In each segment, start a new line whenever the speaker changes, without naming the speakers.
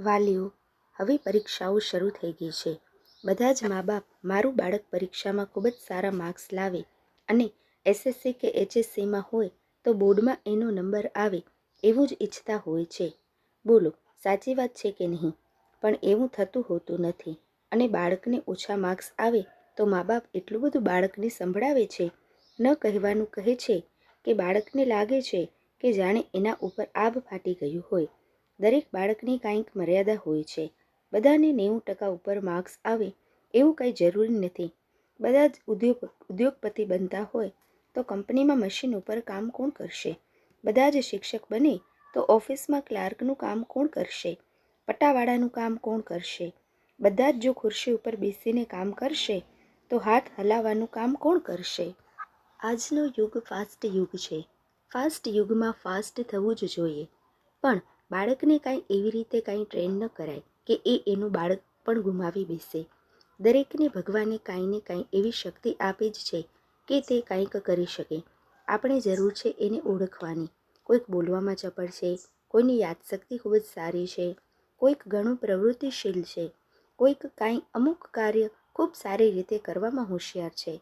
વાલીઓ, હવે પરીક્ષાઓ શરૂ થઈ ગઈ છે. બધા જ મા બાપ મારું બાળક પરીક્ષામાં ખૂબ જ સારા માર્ક્સ લાવે અને એસએસસી કે એચએસસીમાં હોય તો બોર્ડમાં એનો નંબર આવે એવું જ ઈચ્છતા હોય છે. બોલો, સાચી વાત છે કે નહીં? પણ એવું થતું હોતું નથી અને બાળકને ઓછા માર્ક્સ આવે તો મા બાપ એટલું બધું બાળકને સંભળાવે છે. ન કહેવાનું કહે છે કે બાળકને લાગે છે કે જાણે એના ઉપર આભ ફાટી ગયું હોય. દરેક બાળકની કાંઈક મર્યાદા હોય છે. બધાને નેવું ટકા ઉપર માર્ક્સ આવે એવું કંઈ જરૂરી નથી. બધા જ ઉદ્યોગ, ઉદ્યોગપતિ બનતા હોય તો કંપનીમાં મશીન ઉપર કામ કોણ કરશે? બધા જ શિક્ષક બને તો ઓફિસમાં ક્લાર્કનું કામ કોણ કરશે? પટ્ટાવાળાનું કામ કોણ કરશે? બધા જ જો ખુરશી ઉપર બેસીને કામ કરશે તો હાથ હલાવવાનું કામ કોણ કરશે? આજનો યુગ ફાસ્ટ યુગ છે. ફાસ્ટ યુગમાં ફાસ્ટ થવું જ જોઈએ. પણ બાળકને કાંઈ એવી રીતે કાંઈ ટ્રેન ન કરાય કે એ એનું બાળક પણ ગુમાવી બેસે. દરેકને ભગવાને કાંઈ ને કાંઈ એવી શક્તિ આપી જ છે કે તે કાંઈક કરી શકે. આપણે જરૂર છે એને ઓળખવાની. કોઈક બોલવામાં ચપળ છે, કોઈની યાદશક્તિ ખૂબ જ સારી છે, કોઈક ઘણું પ્રવૃત્તિશીલ છે, કોઈક કાંઈ અમુક કાર્ય ખૂબ સારી રીતે કરવામાં હોશિયાર છે,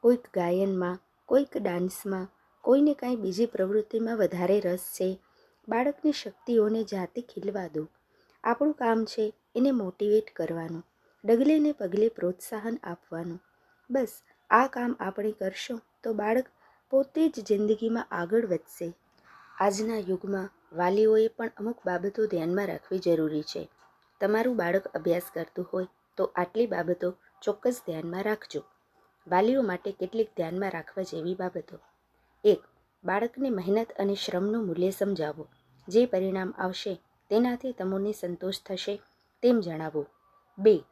કોઈક ગાયનમાં, કોઈક ડાન્સમાં, કોઈને કાંઈ બીજી પ્રવૃત્તિમાં વધારે રસ છે બાળકની શક્તિઓને જાતે ખીલવા દો. આપણું કામ છે એને મોટિવેટ કરવાનું, ડગલે ને પગલે પ્રોત્સાહન આપવાનું. બસ, આ કામ આપણે કરશું તો બાળક પોતે જ જિંદગીમાં આગળ વધશે. આજના યુગમાં વાલીઓએ પણ અમુક બાબતો ધ્યાનમાં રાખવી જરૂરી છે. તમારું બાળક અભ્યાસ કરતું હોય તો આટલી બાબતો ચોક્કસ ધ્યાનમાં રાખજો. વાલીઓ માટે કેટલીક ધ્યાનમાં રાખવા જેવી બાબતો. એક, બાળકને મહેનત અને શ્રમનું મૂલ્ય સમજાવો. જે પરિણામ આવશે તેનાથી તમને સંતોષ થશે તેમ જણાવો. બે,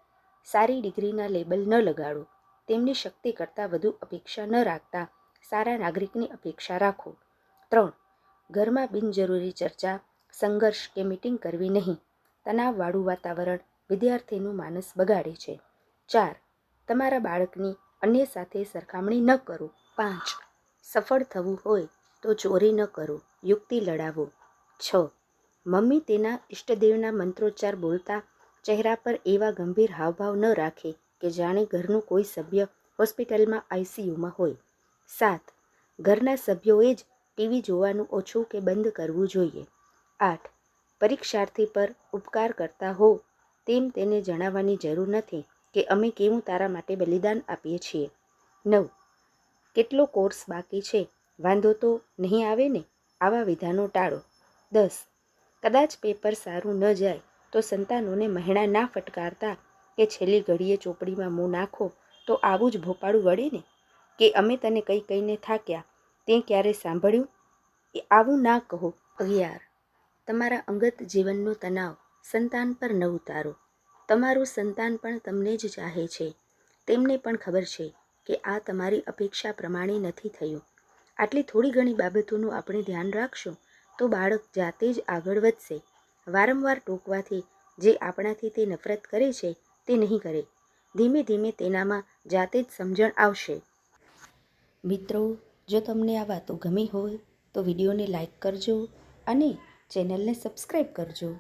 સારી ડિગ્રીના લેબલ ન લગાડો. તેમની શક્તિ કરતાં વધુ અપેક્ષા ન રાખતા સારા નાગરિકની અપેક્ષા રાખો. ત્રણ, ઘરમાં બિનજરૂરી ચર્ચા, સંઘર્ષ કે મિટિંગ કરવી નહીં. તણાવવાળું વાતાવરણ વિદ્યાર્થીનું માનસ બગાડે છે. ચાર, તમારા બાળકની અન્ય સાથે સરખામણી ન કરો. પાંચ, સફળ થવું હોય તો ચોરી ન કરો. યુક્તિ લડાવો. છ. મમ્મી તેના ઈષ્ટદેવના મંત્રોચ્ચાર બોલતા ચહેરા પર એવા ગંભીર હાવભાવ ન રાખે કે જાણે ઘરનું કોઈ સભ્ય હોસ્પિટલમાં આઈસીયુમાં હોય. સાત. ઘરના સભ્યોએ જ ટીવી જોવાનું ઓછું કે બંધ કરવું જોઈએ. આઠ. પરીક્ષાર્થી પર ઉપકાર કરતા હો તેમ તેને જણાવવાની જરૂર નથી કે અમે કેવું તારા માટે બલિદાન આપીએ છીએ. નવ. કેટલો કોર્સ બાકી છે? વાંધો તો નહીં આવે ને? આવા વિધાનો ટાળો. દસ. કદાચ પેપર સારું ન જાય તો સંતાનોને મહેણા ના ફટકારતા કે છેલ્લી ઘડીએ ચોપડીમાં મોં નાખો તો આવું જ ભોપાળું વળે ને? કે અમે તને કંઈ કહીને થાક્યા, તે ક્યારે સાંભળ્યું? એ આવું ના કહો અગિયાર તમારા અંગત જીવનનો તણાવ સંતાન પર ન ઉતારો. તમારું સંતાન પણ તમને જ ચાહે છે. તેમને પણ ખબર છે કે આ તમારી અપેક્ષા પ્રમાણે નથી થયું. આટલી થોડી ઘણી બાબતોનું આપણે ધ્યાન રાખશું તો બાળક જાતે જ આગળ વધશે. વારંવાર ટોકવાથી જે આપણાથી તે નફરત કરે છે, તે નહીં કરે. ધીમે ધીમે તેનામાં જાતે જ સમજણ આવશે. મિત્રો, જો તમને આ વાતો ગમી હોય, તો વિડીયોને લાઈક કરજો અને ચેનલને સબસ્ક્રાઈબ કરજો.